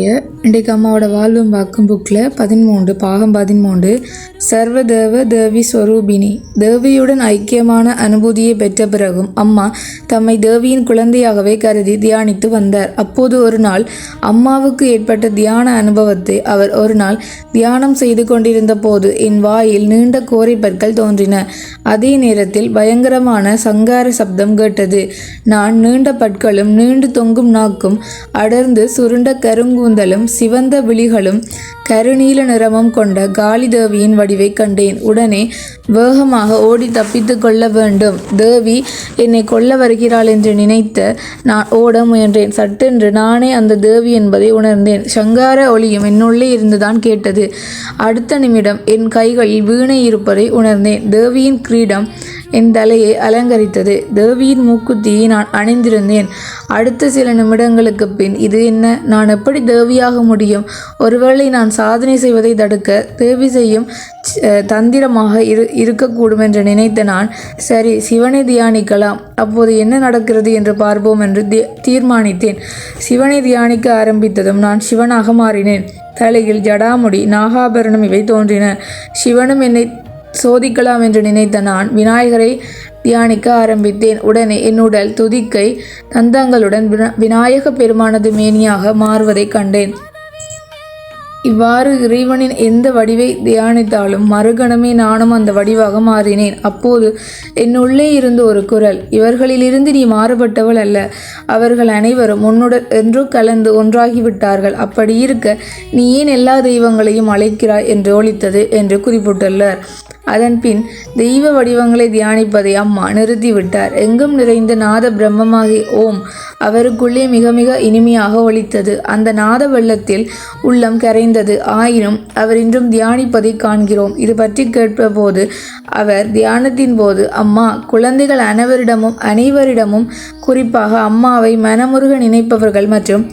இன்றைக்கு அம்மாவோட வாழ்வும் வாக்கும் புக்கில் பதிமூன்று பாகம் பதிமூன்று சர்வதேவ தேவி ஸ்வரூபிணி தேவியுடன் ஐக்கியமான அனுபூதியை பெற்ற பிறகும் அம்மா தம்மை தேவியின் குழந்தையாகவே கருதி தியானித்து வந்தார். அப்போது ஒரு நாள் அம்மாவுக்கு ஏற்பட்ட தியான அனுபவத்தை அவர் ஒரு நாள் தியானம் செய்து கொண்டிருந்த போது என் வாயில் நீண்ட கோரிப்பற்கள் தோன்றின. அதே நேரத்தில் பயங்கரமான சங்கார சப்தம் கேட்டது. நான் நீண்ட பற்களும் நீண்டு தொங்கும் நாக்கும் அடர்ந்து சுருண்ட கூந்தலும் சிவந்த விழிகளும் கருநீல நிறமும் கொண்ட காளி தேவியின் வடிவை கண்டேன். உடனே வேகமாக ஓடி தப்பித்து கொள்ள வேண்டும். தேவி என்னை கொல்ல வருகிறாள் என்று நினைத்து நான் ஓட முயன்றேன். சட்டென்று நானே அந்த தேவி என்பதை உணர்ந்தேன். சங்கார ஒளியும் என்னுள்ளே இருந்துதான் கேட்டது. அடுத்த நிமிடம் என் கைகளில் வீணை இருப்பதை உணர்ந்தேன். தேவியின் கிரீடம் என் தலையை அலங்கரித்தது. தேவியின் மூக்குத்தியை நான் அணிந்திருந்தேன். அடுத்த சில நிமிடங்களுக்கு பின் இது என்ன? நான் எப்படி தேவியாக முடியும்? ஒருவேளை நான் சாதனை செய்வதை தடுக்க தேவி செய்யும் தந்திரமாக இரு இருக்கக்கூடும் என்று நினைத்த நான் சரி சிவனை தியானிக்கலாம். அப்போது என்ன நடக்கிறது என்று பார்ப்போம் என்று தீர்மானித்தேன். சிவனை தியானிக்க ஆரம்பித்ததும் நான் சிவனாக மாறினேன். தலையில் ஜடாமுடி நாகாபரணம் இவை தோன்றின. சிவனும் என்னை சோதிக்கலாம் என்று நினைத்த நான் விநாயகரை தியானிக்க ஆரம்பித்தேன். உடனே என் உடல் துதிக்கை தந்தங்களுடன் வினா- விநாயக பெருமானது மேனியாக மாறுவதைக் கண்டேன். இவ்வாறு இறைவனின் எந்த வடிவை தியானித்தாலும் மறுகணமே நானும் அந்த வடிவாக மாறினேன். அப்போது என்னுள்ளே இருந்த ஒரு குரல் இவர்களிலிருந்து நீ மாறுபட்டவள் அல்ல அவர்கள் அனைவரும் உன்னுடன் என்றோ கலந்து ஒன்றாகிவிட்டார்கள். அப்படி இருக்க நீ ஏன் எல்லா தெய்வங்களையும் அழைக்கிறாய்? என்று ஒழித்தது என்று குறிப்பிட்டுள்ளார். அதன்பின் தெய்வ வடிவங்களை தியானிப்பதை அம்மா நிறுத்திவிட்டார். எங்கும் நிறைந்த நாத பிரம்மமாகி ஓம் அவருக்குள்ளே மிக மிக இனிமையாக ஒலித்தது. அந்த நாத வெள்ளத்தில் உள்ளம் கரைந்தது. ஆயினும் அவர் இன்றும் தியானிப்பதை காண்கிறோம். இது பற்றி கேட்பபோது அவர் தியானத்தின் போது அம்மா குழந்தைகள் அனைவரிடமும் அனைவரிடமும் குறிப்பாக அம்மாவை மனமுருக நினைப்பவர்கள் மற்றும்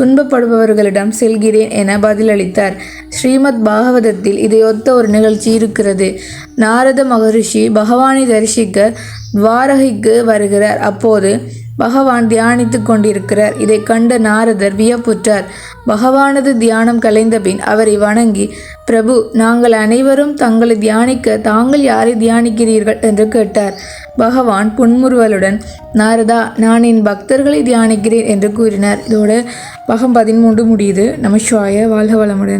துன்பப்படுபவர்களிடம் செல்கிறேன் என பதிலளித்தார். ஸ்ரீமத் பாகவதத்தில் இதையொத்த ஒரு நிகழ்ச்சி இருக்கிறது. நாரத மகரிஷி பகவானை தரிசிக்க துவாரகைக்கு வருகிறார். அப்போது பகவான் தியானித்துக் கொண்டிருக்கிறார். இதை கண்ட நாரதர் வியப்புற்றார். பகவானது தியானம் கலைந்த பின் அவரை வணங்கி பிரபு நாங்கள் அனைவரும் தங்களை தியானிக்க தாங்கள் யாரை தியானிக்கிறீர்கள்? என்று கேட்டார். பகவான் புன்முறுவலுடன் நாரதா நான் என் பக்தர்களை தியானிக்கிறேன் என்று கூறினார். இதோட பகம் பதிமூன்று முடியுது. நமசிவாய வாழ்க வளமுடன்.